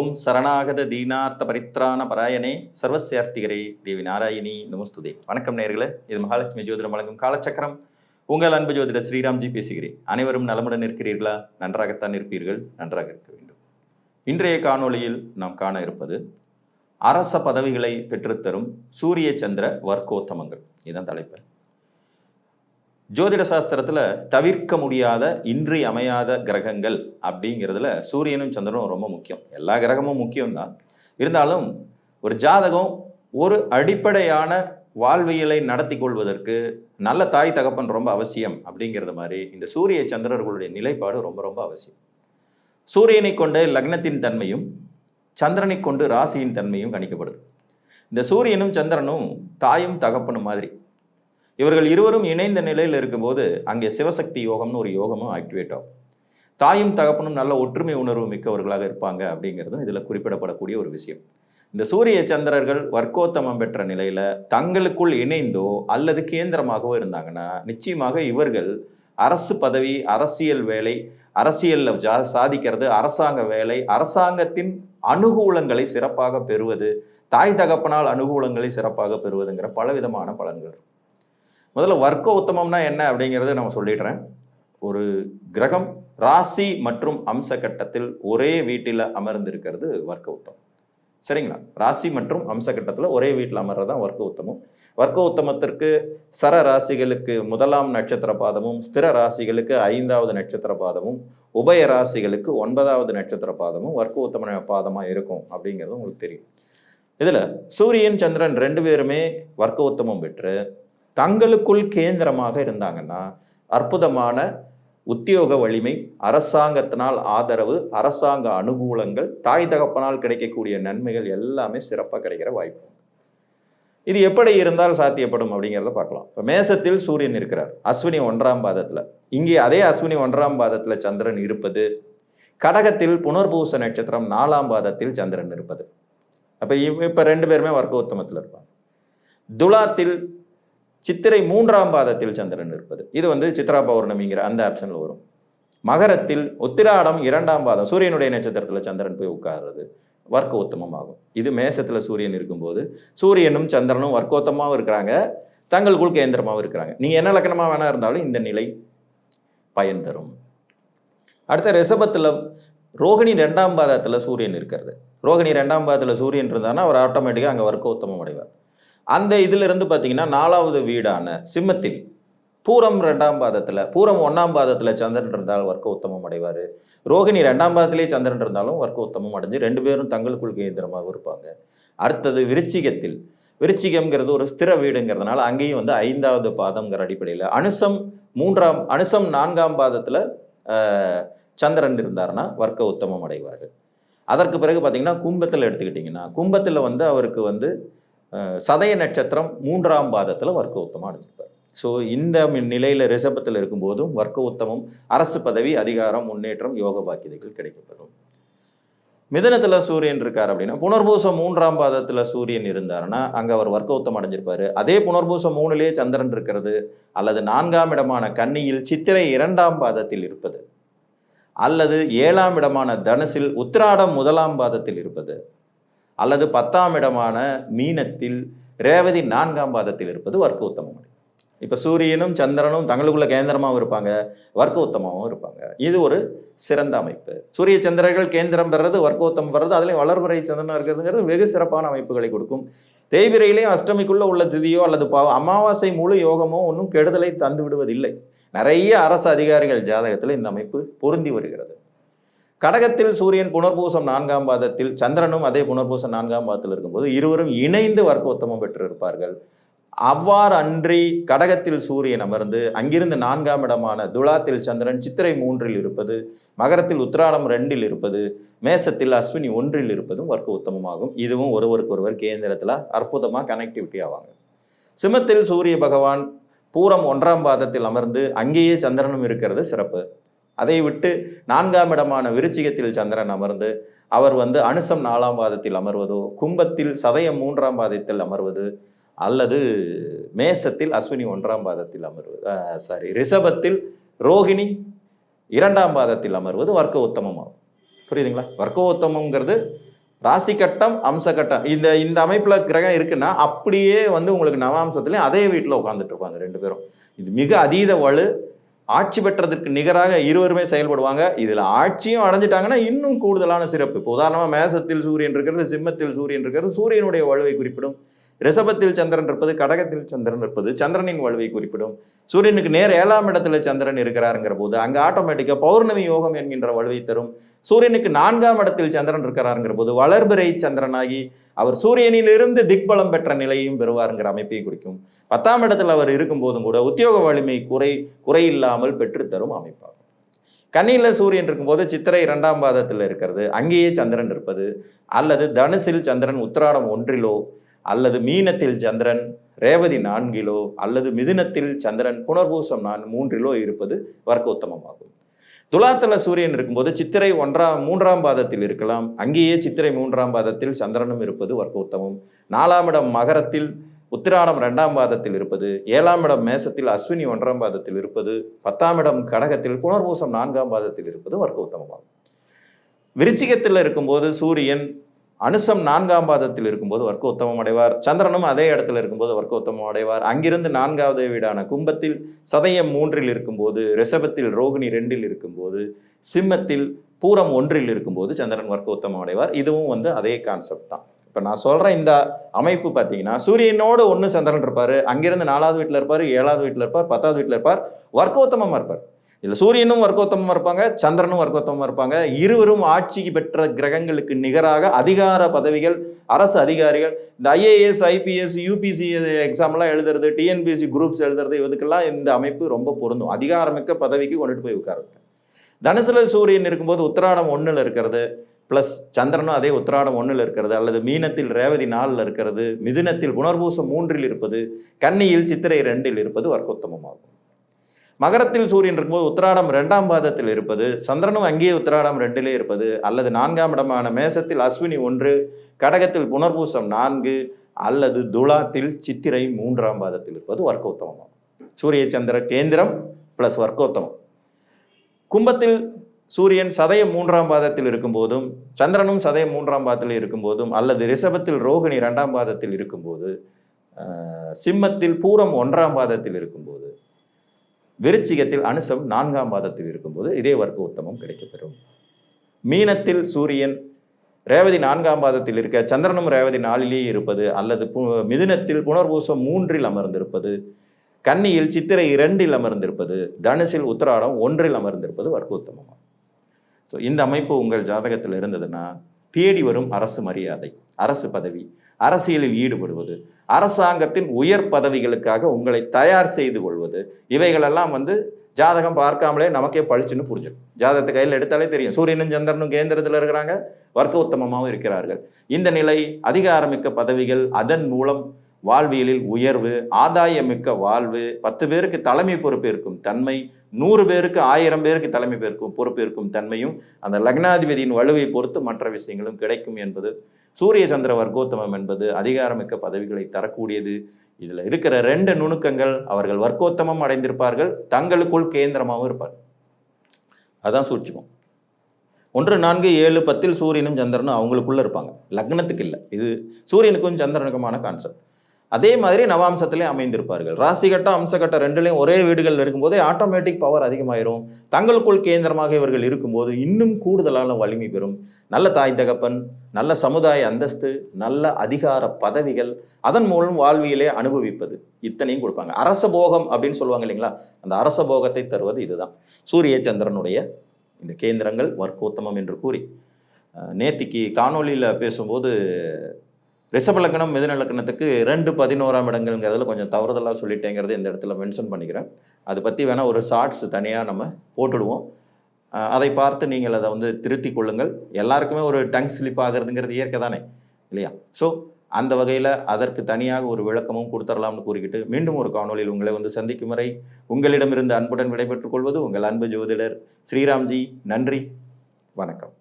ஓம் சரணாகத தீனார்த்த பரித்ராண பராயணே சர்வசியார்த்திகரே தேவி நாராயணி நமஸ்துதே. வணக்கம் நேர்களே இது மகாலட்சுமி ஜோதிடம் வழங்கும் காலச்சக்கரம். உங்கள் அன்பு ஜோதிடர் ஸ்ரீராம்ஜி பேசுகிறேன். அனைவரும் நலமுடன் இருக்கிறீர்களா? நன்றாகத்தான் இருப்பீர்கள் நன்றாக இருக்க வேண்டும். இன்றைய காணொளியில் நாம் காண இருப்பது அரச பதவிகளை பெற்றுத்தரும் சூரிய சந்திர வர்க்கோத்தமங்கள். இதுதான் தலைப்பு. ஜோதிட சாஸ்திரத்தில் தவிர்க்க முடியாத இன்றி அமையாத கிரகங்கள் அப்படிங்கிறதுல சூரியனும் சந்திரனும் ரொம்ப முக்கியம். எல்லா கிரகமும் முக்கியம்தான். இருந்தாலும் ஒரு ஜாதகம் ஒரு அடிப்படையான வாழ்வியலை நடத்தி கொள்வதற்கு நல்ல தாய் தகப்பன் ரொம்ப அவசியம் அப்படிங்கிறது மாதிரி இந்த சூரிய சந்திரர்களுடைய நிலைப்பாடு ரொம்ப ரொம்ப அவசியம். சூரியனை கொண்டு லக்னத்தின் தன்மையும் சந்திரனை கொண்டு ராசியின் தன்மையும் கணிக்கப்படுது. இந்த சூரியனும் சந்திரனும் தாயும் தகப்பனும் மாதிரி இவர்கள் இருவரும் இணைந்த நிலையில் இருக்கும்போது அங்கே சிவசக்தி யோகம்னு ஒரு யோகமும் ஆக்டிவேட் ஆகும். தாயும் தகப்பனும் நல்ல ஒற்றுமை உணர்வு மிக்கவர்களாக இருப்பாங்க அப்படிங்கிறதும் இதில் குறிப்பிடப்படக்கூடிய ஒரு விஷயம். இந்த சூரிய சந்திரர்கள் வர்க்கோத்தமம் பெற்ற நிலையில் தங்களுக்குள் இணைந்தோ அல்லது கேந்திரமாகவோ இருந்தாங்கன்னா நிச்சயமாக இவர்கள் அரசு பதவி அரசியல் வேலை அரசியலில் ஜா சாதிக்கிறது அரசாங்க வேலை அரசாங்கத்தின் அனுகூலங்களை சிறப்பாக பெறுவது தாய் தகப்பனால் அனுகூலங்களை சிறப்பாக பெறுவதுங்கிற பலவிதமான பலன்கள் இருக்கும். முதல்ல வர்க்க உத்தமம்னா என்ன அப்படிங்கிறத நம்ம சொல்லிடுறேன். ஒரு கிரகம் ராசி மற்றும் அம்ச கட்டத்தில் ஒரே வீட்டில் அமர்ந்திருக்கிறது வர்க்க உத்தமம். சரிங்களா? ராசி மற்றும் அம்ச கட்டத்தில் ஒரே வீட்டில் அமர்றது தான் வர்க்க உத்தமம். வர்க்க உத்தமத்திற்கு சர ராசிகளுக்கு முதலாம் நட்சத்திர பாதமும் ஸ்திர ராசிகளுக்கு ஐந்தாவது நட்சத்திர பாதமும் உபய ராசிகளுக்கு ஒன்பதாவது நட்சத்திர பாதமும் வர்க்க உத்தம பாதமாக இருக்கும் அப்படிங்கிறது உங்களுக்கு தெரியும். இதில் சூரியன் சந்திரன் ரெண்டு பேருமே வர்க்க உத்தமம் பெற்று தங்களுக்குள் கேந்திரமாக இருந்தாங்கன்னா அற்புதமான உத்தியோக வலிமை அரசாங்கத்தினால் ஆதரவு அரசாங்க அனுகூலங்கள் தாய் தகப்பனால் கிடைக்கக்கூடிய நன்மைகள் எல்லாமே சிறப்பாக கிடைக்கிற வாய்ப்பு. இது எப்படி இருந்தால் சாத்தியப்படும் அப்படிங்கிறத பார்க்கலாம். இப்போ மேசத்தில் சூரியன் இருக்கிறார். அஸ்வினி ஒன்றாம் பாதத்தில். இங்கே அதே அஸ்வினி ஒன்றாம் பாதத்தில் சந்திரன் இருப்பது. கடகத்தில் புனர்பூச நட்சத்திரம் நாலாம் பாதத்தில் சந்திரன் இருப்பது. அப்போ இப்போ ரெண்டு பேருமே வர்க்க உத்தமத்தில் இருப்பாங்க. துலாத்தில் சித்திரை மூன்றாம் பாதத்தில் சந்திரன் இருப்பது. இது வந்து சித்ரா பௌர்ணமிங்கிற அந்த ஆப்ஷனில் வரும். மகரத்தில் உத்திராடம் இரண்டாம் பாதம் சூரியனுடைய நட்சத்திரத்தில் சந்திரன் போய் உட்கார்றது வர்க்க உத்தமமாகும் இது மேசத்தில் சூரியன் இருக்கும்போது சூரியனும் சந்திரனும் வர்க்கோத்தமாகவும் இருக்கிறாங்க தங்களுக்குள் கேந்திரமாகவும் இருக்கிறாங்க. நீங்கள் என்ன லக்கணமாக வேணா இருந்தாலும் இந்த நிலை பயன் தரும். அடுத்த ரிஷபத்தில் ரோகிணி ரெண்டாம் பாதத்தில் சூரியன் இருக்கிறது. ரோகிணி ரெண்டாம் பாதத்தில் சூரியன் இருந்தான்னா அவர் ஆட்டோமேட்டிக்காக அங்கே வர்க்கோத்தமம் அடைவார். அந்த இதிலிருந்து பார்த்தீங்கன்னா நாலாவது வீடான சிம்மத்தில் பூரம் ரெண்டாம் பாதத்தில் பூரம் ஒன்றாம் பாதத்தில் சந்திரன் இருந்தால் வர்க்க உத்தமம் அடைவார். ரோகிணி ரெண்டாம் பாதத்திலே சந்திரன் இருந்தாலும் வர்க்க உத்தமம் அடைஞ்சு ரெண்டு பேரும் தங்களுக்குள் கேந்திரமாக இருப்பாங்க. அடுத்தது விருச்சிகத்தில். விருச்சிகம்ங்கிறது ஒரு ஸ்திர வீடுங்கிறதுனால அங்கேயும் வந்து ஐந்தாவது பாதங்கிற அடிப்படையில். அனுசம் மூன்றாம் அனுசம் நான்காம் பாதத்தில் சந்திரன் இருந்தார்னா வர்க்க உத்தமம் அடைவார். அதற்கு பிறகு பார்த்தீங்கன்னா கும்பத்தில் எடுத்துக்கிட்டிங்கன்னா கும்பத்தில் வந்து அவருக்கு வந்து சதய நட்சத்திரம் மூன்றாம் பாதத்தில் வர்க்க உத்தமம் அடைஞ்சிருப்பார். ஸோ இந்த நிலையில் ரிஷபத்தில் இருக்கும்போதும் வர்க்க உத்தமம் அரசு பதவி அதிகாரம் முன்னேற்றம் யோக பாக்கியதைகள் கிடைக்கப்பெறும். மிதனத்தில் சூரியன் இருக்கார் அப்படின்னா புனர்பூசம் மூன்றாம் பாதத்தில் சூரியன் இருந்தாருன்னா அங்கே அவர் வர்க்க உத்தம் அடைஞ்சிருப்பார். அதே புனர்பூசம் மூணுலேயே சந்திரன் இருக்கிறது அல்லது நான்காம் இடமான கன்னியில் சித்திரை இரண்டாம் பாதத்தில் இருப்பது அல்லது ஏழாம் இடமான தனுசில் உத்திராடம் முதலாம் பாதத்தில் இருப்பது அல்லது பத்தாம் இடமான மீனத்தில் ரேவதி நான்காம் பாதத்தில் இருப்பது வர்க்க உத்தமம் இப்போ சூரியனும் சந்திரனும் தங்களுக்குள்ள கேந்திரமாகவும் இருப்பாங்க வர்க்க உத்தமாகவும் இருப்பாங்க. இது ஒரு சிறந்த அமைப்பு. சூரிய சந்திரர்கள் கேந்திரம் பெறது வர்க்கோத்தம் பெறது அதுலேயும் வளர்முறை சந்திரனாக இருக்கிறதுங்கிறது வெகு சிறப்பான அமைப்புகளை கொடுக்கும். தேய்பிரையிலையும் அஷ்டமிக்குள்ளே உள்ள திதியோ அல்லது பா அமாவாசை முழு யோகமோ ஒன்றும் கெடுதலை தந்து விடுவதில்லை நிறைய அரசு அதிகாரிகள் ஜாதகத்தில் இந்த அமைப்பு பொருந்தி வருகிறது. கடகத்தில் சூரியன் புனர்பூசம் நான்காம் பாதத்தில் சந்திரனும் அதே புனர்பூசம் நான்காம் பாதத்தில் இருக்கும்போது இருவரும் இணைந்து வர்க்க உத்தமம் பெற்றிருப்பார்கள். அவ்வாறு அன்றி கடகத்தில் சூரியன் அமர்ந்து அங்கிருந்து நான்காம் இடமான துலாத்தில் சந்திரன் சித்திரை மூன்றில் இருப்பது மகரத்தில் உத்திராடம் ரெண்டில் இருப்பது மேசத்தில் அஸ்வினி ஒன்றில் இருப்பதும் வர்க்க உத்தமமாகும் இதுவும் ஒருவருக்கு ஒருவர் கேந்திரத்தில் அற்புதமாக கனெக்டிவிட்டி ஆவாங்க. சிம்மத்தில் சூரிய பகவான் பூரம் ஒன்றாம் பாதத்தில் அமர்ந்து அங்கேயே சந்திரனும் இருக்கிறது சிறப்பு. அதை விட்டு நான்காம் இடமான விருச்சிகத்தில் சந்திரன் அமர்ந்து அவர் வந்து அனுசம் நாலாம் பாதத்தில் அமர்வதோ கும்பத்தில் சதயம் மூன்றாம் பாதத்தில் அமர்வது அல்லது மேசத்தில் அஸ்வினி ஒன்றாம் பாதத்தில் அமர்வது சாரி ரிஷபத்தில் ரோஹிணி இரண்டாம் பாதத்தில் அமர்வது வர்க்க உத்தமமாகும். புரியுதுங்களா? வர்க்க உத்தமங்கிறது ராசி கட்டம் அம்ச கட்டம். இந்த இந்த அமைப்பில் கிரகம் இருக்குன்னா அப்படியே வந்து உங்களுக்கு நவாம்சத்துலேயும் அதே வீட்டில் உட்காந்துட்டு இருப்பாங்க ரெண்டு பேரும். இது மிக அதீத வலு ஆட்சி பெற்றதற்கு நிகராக இருவருமே செயல்படுவாங்க. இதில் ஆட்சியும் அடைஞ்சிட்டாங்கன்னா இன்னும் கூடுதலான சிறப்பு. இப்போ உதாரணமாக மேசத்தில் சூரியன் இருக்கிறது சிம்மத்தில் சூரியன் இருக்கிறது சூரியனுடைய வலுவை குறிப்பிடும். ரிஷபத்தில் சந்திரன் இருப்பது கடகத்தில் சந்திரன் இருப்பது சந்திரனின் வலுவை குறிப்பிடும். சூரியனுக்கு நேர் ஏழாம் இடத்துல சந்திரன் இருக்கிறாருங்கிற போது அங்கே ஆட்டோமேட்டிக்காக பௌர்ணமி யோகம் என்கின்ற வலுவை தரும். சூரியனுக்கு நான்காம் இடத்தில் சந்திரன் இருக்கிறாருங்கிற போது வளர்பிறை சந்திரனாகி அவர் சூரியனிலிருந்து திக்பலம் பெற்ற நிலையும் பெறுவாருங்கிற அமைப்பையும் குறிக்கும். பத்தாம் இடத்தில் அவர் இருக்கும்போதும் கூட உத்தியோக வலிமை குறை குறையில்லாமல் பெற்றுத்தரும் அமைப்பாகும். கண்ணியில் சூரியன் இருக்கும்போது சித்திரை இரண்டாம் பாதத்தில் இருக்கிறது. அங்கேயே சந்திரன் இருப்பது. அல்லது தனுசில் சந்திரன் உத்திராடம் ஒன்றிலோ அல்லது மீனத்தில் சந்திரன் ரேவதி நான்கிலோ அல்லது மிதுனத்தில் சந்திரன் புனர்பூசம் நான் மூன்றிலோ இருப்பது வர்க்கோத்தமமாகும். துலாத்தல சூரியன் இருக்கும்போது சித்திரை ஒன்றாம் மூன்றாம் பாதத்தில் இருக்கலாம். அங்கேயே சித்திரை மூன்றாம் பாதத்தில் சந்திரனும் இருப்பது வர்க்கோத்தமம். நாலாம் இடம் மகரத்தில் உத்திராடம் ரெண்டாம் பாதத்தில் இருப்பது ஏழாம் இடம் மேசத்தில் அஸ்வினி ஒன்றாம் பாதத்தில் இருப்பது பத்தாம் இடம் கடகத்தில் புனர்பூசம் நான்காம் பாதத்தில் இருப்பது வர்க்க உத்தமமாகும் விருச்சிகத்தில் இருக்கும்போது சூரியன் அனுசம் நான்காம் பாதத்தில் இருக்கும்போது வர்க்கோத்தமம் அடைவார். சந்திரனும் அதே இடத்துல இருக்கும்போது வர்க்கோத்தமம் அடைவார். அங்கிருந்து நான்காவது வீடான கும்பத்தில் சதயம் மூன்றில் இருக்கும்போது ரிஷபத்தில் ரோகிணி ரெண்டில் இருக்கும்போது சிம்மத்தில் பூரம் ஒன்றில் இருக்கும்போது சந்திரன் வர்க்க உத்தமம் அடைவார். இதுவும் வந்து அதே கான்செப்ட் தான். இப்போ நான் சொல்கிற இந்த அமைப்பு பார்த்தீங்கன்னா சூரியனோடு ஒன்று சந்திரன் இருப்பார். அங்கிருந்து நாலாவது வீட்டில் இருப்பார் ஏழாவது வீட்டில் இருப்பார் பத்தாவது வீட்டில் இருப்பார் வர்க்கோத்தமமாக இருப்பார். இதில் சூரியனும் வர்க்கோத்தமமாக இருப்பாங்க சந்திரனும் வர்க்கோத்தமமாக இருப்பாங்க. இருவரும் ஆட்சிக்கு பெற்ற கிரகங்களுக்கு நிகராக அதிகார பதவிகள் அரசு அதிகாரிகள் இந்த ஐஏஎஸ் ஐபிஎஸ் யூபிசி எக்ஸாம்லாம் எழுதுறது டிஎன்பிஎஸ்சி குரூப்ஸ் எழுதுறது இதுக்கெல்லாம் இந்த அமைப்பு ரொம்ப பொருந்தும். அதிகாரமிக்க பதவிக்கு கொண்டுட்டு போய் உட்கார தனுசுல சூரியன் இருக்கும்போது உத்திராடம் ஒன்றில் இருக்கிறது ப்ளஸ் சந்திரனும் அதே உத்திராடம் ஒன்றில் இருக்கிறது அல்லது மீனத்தில் ரேவதி நாலில் இருக்கிறது மிதுனத்தில் புனர்பூசம் மூன்றில் இருப்பது கன்னியில் சித்திரை ரெண்டில் இருப்பது வர்க்கோத்தமமாகும் மகரத்தில் சூரியன் இருக்கும்போது உத்திராடம் ரெண்டாம் பாதத்தில் இருப்பது சந்திரனும் அங்கேயே உத்திராடம் ரெண்டிலே இருப்பது அல்லது நான்காம் இடமான மேசத்தில் அஸ்வினி ஒன்று கடகத்தில் புனர்பூசம் நான்கு அல்லது துலாத்தில் சித்திரை மூன்றாம் பாதத்தில் இருப்பது வர்க்கோத்தமம். சூரிய சந்திர கேந்திரம் ப்ளஸ் வர்க்கோத்தமம். கும்பத்தில் சூரியன் சதயம் மூன்றாம் பாதத்தில் இருக்கும்போதும் சந்திரனும் சதயம் மூன்றாம் பாதத்தில் இருக்கும்போதும் அல்லது ரிஷபத்தில் ரோகிணி ரெண்டாம் பாதத்தில் இருக்கும்போது சிம்மத்தில் பூரம் ஒன்றாம் பாதத்தில் இருக்கும்போது விருச்சிகத்தில் அனுசம் நான்காம் பாதத்தில் இருக்கும்போது இதே வர்க்க உத்தமம் கிடைக்கப்பெறும். மீனத்தில் சூரியன் ரேவதி நான்காம் பாதத்தில் இருக்க சந்திரனும் ரேவதி நாளிலேயே இருப்பது அல்லது மிதுனத்தில் புனர்பூசம் மூன்றில் அமர்ந்திருப்பது கன்னியில் சித்திரை இரண்டில் அமர்ந்திருப்பது தனுசில் உத்திராடம் ஒன்றில் அமர்ந்திருப்பது வர்க்கோத்தமம் ஸோ இந்த அமைப்பு உங்கள் ஜாதகத்தில் இருந்ததுன்னா தேடி வரும் அரசு மரியாதை. அரசு பதவி அரசியலில் ஈடுபடுவது அரசாங்கத்தின் உயர் பதவிகளுக்காக உங்களை தயார் செய்து கொள்வது இவைகளெல்லாம் வந்து ஜாதகம் பார்க்காமலே நமக்கே பழிச்சுன்னு புரிஞ்சிடும். ஜாதகத்தை கையில் எடுத்தாலே தெரியும். சூரியனும் சந்திரனும் கேந்திரத்தில் இருக்கிறாங்க வர்க்க உத்தமமாகவும் இருக்கிறார்கள். இந்த நிலை அதிகாரமிக்க பதவிகள் அதன் மூலம் வாழ்வியலில் உயர்வு ஆதாயமிக்க வாழ்வு பத்து பேருக்கு தலைமை பொறுப்பு இருக்கும் தன்மை நூறு பேருக்கு ஆயிரம் பேருக்கு தலைமை பெருக்கும் பொறுப்பு இருக்கும் தன்மையும் அந்த லக்னாதிபதியின் வலுவை பொறுத்து மற்ற விஷயங்களும் கிடைக்கும் என்பது சூரிய சந்திர வர்க்கோத்தமம் என்பது அதிகாரமிக்க பதவிகளை தரக்கூடியது. இதில் இருக்கிற ரெண்டு நுணுக்கங்கள் அவர்கள் வர்க்கோத்தமம் அடைந்திருப்பார்கள் தங்களுக்குள் கேந்திரமாகவும் இருப்பார். அதான் சூட்சமம். ஒன்று நான்கு ஏழு பத்தில் சூரியனும் சந்திரனும் அவங்களுக்குள்ள இருப்பாங்க. லக்னத்துக்கு இல்லை. இது சூரியனுக்கும் சந்திரனுக்குமான கான்செப்ட் அதே மாதிரி நவாம்சத்திலே அமைந்திருப்பார்கள். ராசி கட்டம் அம்சகட்டம் ரெண்டுலேயும் ஒரே வீடுகள் இருக்கும்போதே ஆட்டோமேட்டிக் பவர் அதிகமாயிரும். தங்களுக்குள் கேந்திரமாக இவர்கள் இருக்கும்போது இன்னும் கூடுதலான வலிமை பெறும். நல்ல தாய் தகப்பன் நல்ல சமுதாய அந்தஸ்து நல்ல அதிகார பதவிகள் அதன் மூலம் வாழ்வியலே அனுபவிப்பது இத்தனையும் கொடுப்பாங்க. அரச போகம் அப்படின்னு சொல்லுவாங்க இல்லைங்களா? அந்த அரச போகத்தை தருவது இதுதான். சூரிய சந்திரனுடைய இந்த கேந்திரங்கள் வர்க்கோத்தமம் என்று கூறி நேத்திக்கு காணொலியில் பேசும்போது ரிஷபலக்கணம் மிதுநலக்கணத்துக்கு ரெண்டு பதினோராம் இடங்கள்ங்கிறதுல கொஞ்சம் தவறுதலாக சொல்லிட்டேங்கிறது இந்த இடத்துல மென்ஷன் பண்ணிக்கிறேன். அதை பற்றி வேணால் ஒரு ஷார்ட்ஸ் தனியாக நம்ம போட்டுடுவோம். அதை பார்த்து நீங்கள் அதை வந்து திருத்தி கொள்ளுங்கள். எல்லாருக்குமே ஒரு டங் ஸ்லிப் ஆகிறதுங்கிறது இயற்கை தானே இல்லையா? ஸோ அந்த வகையில் அதற்கு தனியாக ஒரு விளக்கமும் கொடுத்துடலாம்னு கூறிக்கிட்டு மீண்டும் ஒரு காணொலியில் உங்களை வந்து சந்திக்கும் வரை உங்களிடமிருந்து அன்புடன் விடைபெற்றுக் கொள்வது உங்கள் அன்பு ஜோதிடர் ஸ்ரீராம்ஜி. நன்றி. வணக்கம்.